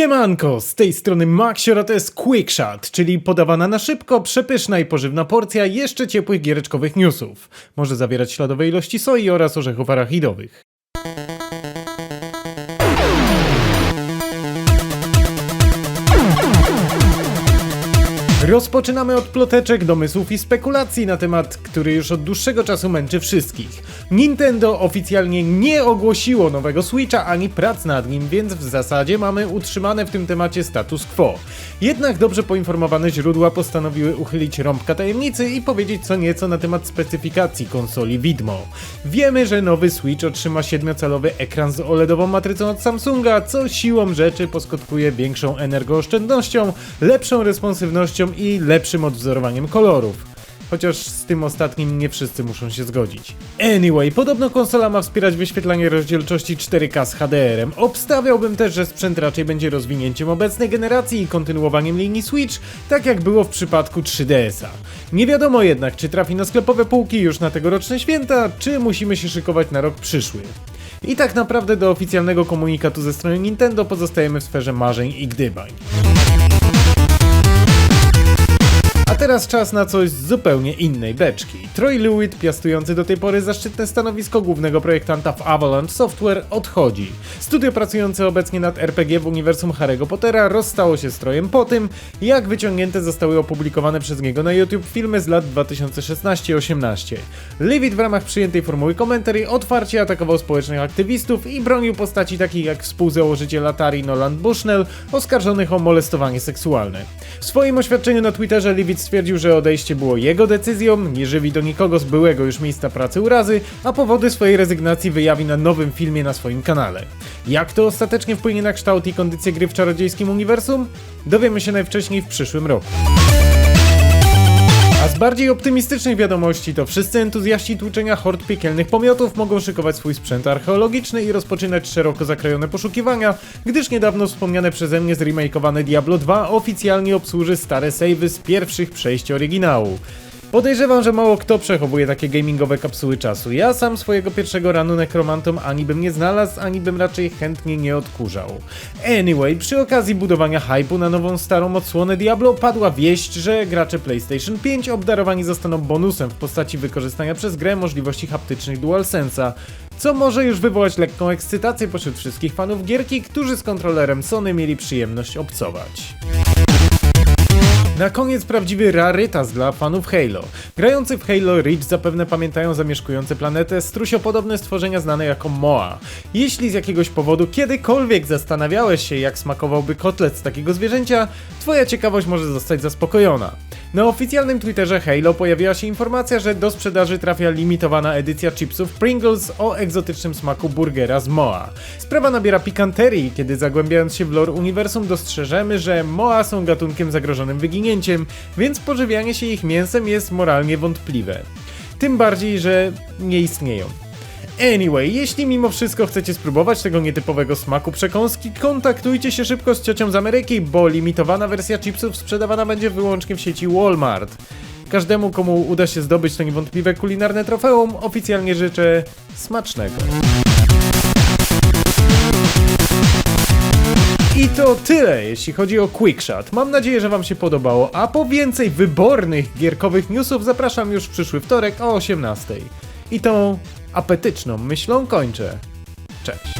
Siemanko, z tej strony Maxiora to jest Quick Shot, czyli podawana na szybko, przepyszna i pożywna porcja jeszcze ciepłych giereczkowych newsów. Może zawierać śladowe ilości soi oraz orzechów arachidowych. Rozpoczynamy od ploteczek, domysłów i spekulacji na temat, który już od dłuższego czasu męczy wszystkich. Nintendo oficjalnie nie ogłosiło nowego Switcha ani prac nad nim, więc w zasadzie mamy utrzymane w tym temacie status quo. Jednak dobrze poinformowane źródła postanowiły uchylić rąbka tajemnicy i powiedzieć co nieco na temat specyfikacji konsoli widmo. Wiemy, że nowy Switch otrzyma 7-calowy ekran z OLEDową matrycą od Samsunga, co siłą rzeczy poskutkuje większą energooszczędnością, lepszą responsywnością i lepszym odwzorowaniem kolorów. Chociaż z tym ostatnim nie wszyscy muszą się zgodzić. Anyway, podobno konsola ma wspierać wyświetlanie rozdzielczości 4K z HDR-em. Obstawiałbym też, że sprzęt raczej będzie rozwinięciem obecnej generacji i kontynuowaniem linii Switch, tak jak było w przypadku 3DS-a. Nie wiadomo jednak, czy trafi na sklepowe półki już na tegoroczne święta, czy musimy się szykować na rok przyszły. I tak naprawdę do oficjalnego komunikatu ze strony Nintendo pozostajemy w sferze marzeń i gdybań. Teraz czas na coś z zupełnie innej beczki. Troy Lewitt, piastujący do tej pory zaszczytne stanowisko głównego projektanta w Avalanche Software, odchodzi. Studio pracujące obecnie nad RPG w uniwersum Harry'ego Pottera rozstało się z Trojem po tym, jak wyciągnięte zostały opublikowane przez niego na YouTube filmy z lat 2016-18. Lewitt w ramach przyjętej formuły komentarzy otwarcie atakował społecznych aktywistów i bronił postaci takich jak współzałożyciel Atari Nolan Bushnell, oskarżonych o molestowanie seksualne. W swoim oświadczeniu na Twitterze Lewitt stwierdził, że odejście było jego decyzją, nie żywi do nikogo z byłego już miejsca pracy urazy, a powody swojej rezygnacji wyjawi na nowym filmie na swoim kanale. Jak to ostatecznie wpłynie na kształt i kondycję gry w czarodziejskim uniwersum? Dowiemy się najwcześniej w przyszłym roku. A z bardziej optymistycznych wiadomości to wszyscy entuzjaści tłuczenia hord piekielnych pomiotów mogą szykować swój sprzęt archeologiczny i rozpoczynać szeroko zakrojone poszukiwania, gdyż niedawno wspomniane przeze mnie zremakeowane Diablo 2 oficjalnie obsłuży stare savey z pierwszych przejść oryginału. Podejrzewam, że mało kto przechowuje takie gamingowe kapsuły czasu. Ja sam swojego pierwszego ranu nekromantom ani bym nie znalazł, ani bym raczej chętnie nie odkurzał. Anyway, przy okazji budowania hype'u na nową starą odsłonę Diablo padła wieść, że gracze PlayStation 5 obdarowani zostaną bonusem w postaci wykorzystania przez grę możliwości haptycznych DualSense'a, co może już wywołać lekką ekscytację pośród wszystkich fanów gierki, którzy z kontrolerem Sony mieli przyjemność obcować. Na koniec prawdziwy rarytas dla fanów Halo. Grający w Halo Reach zapewne pamiętają zamieszkujące planetę strusiopodobne stworzenia znane jako Moa. Jeśli z jakiegoś powodu kiedykolwiek zastanawiałeś się, jak smakowałby kotlet z takiego zwierzęcia, twoja ciekawość może zostać zaspokojona. Na oficjalnym Twitterze Halo pojawiła się informacja, że do sprzedaży trafia limitowana edycja chipsów Pringles o egzotycznym smaku burgera z Moa. Sprawa nabiera pikanterii, kiedy zagłębiając się w lore uniwersum dostrzeżemy, że Moa są gatunkiem zagrożonym wyginięciem, więc pożywianie się ich mięsem jest moralnie wątpliwe. Tym bardziej, że nie istnieją. Anyway, jeśli mimo wszystko chcecie spróbować tego nietypowego smaku przekąski, kontaktujcie się szybko z ciocią z Ameryki, bo limitowana wersja chipsów sprzedawana będzie wyłącznie w sieci Walmart. Każdemu, komu uda się zdobyć to niewątpliwe kulinarne trofeum, oficjalnie życzę smacznego. I to tyle, jeśli chodzi o Quickshot. Mam nadzieję, że Wam się podobało, a po więcej wybornych gierkowych newsów zapraszam już w przyszły wtorek o 18. I tą apetyczną myślą kończę. Cześć.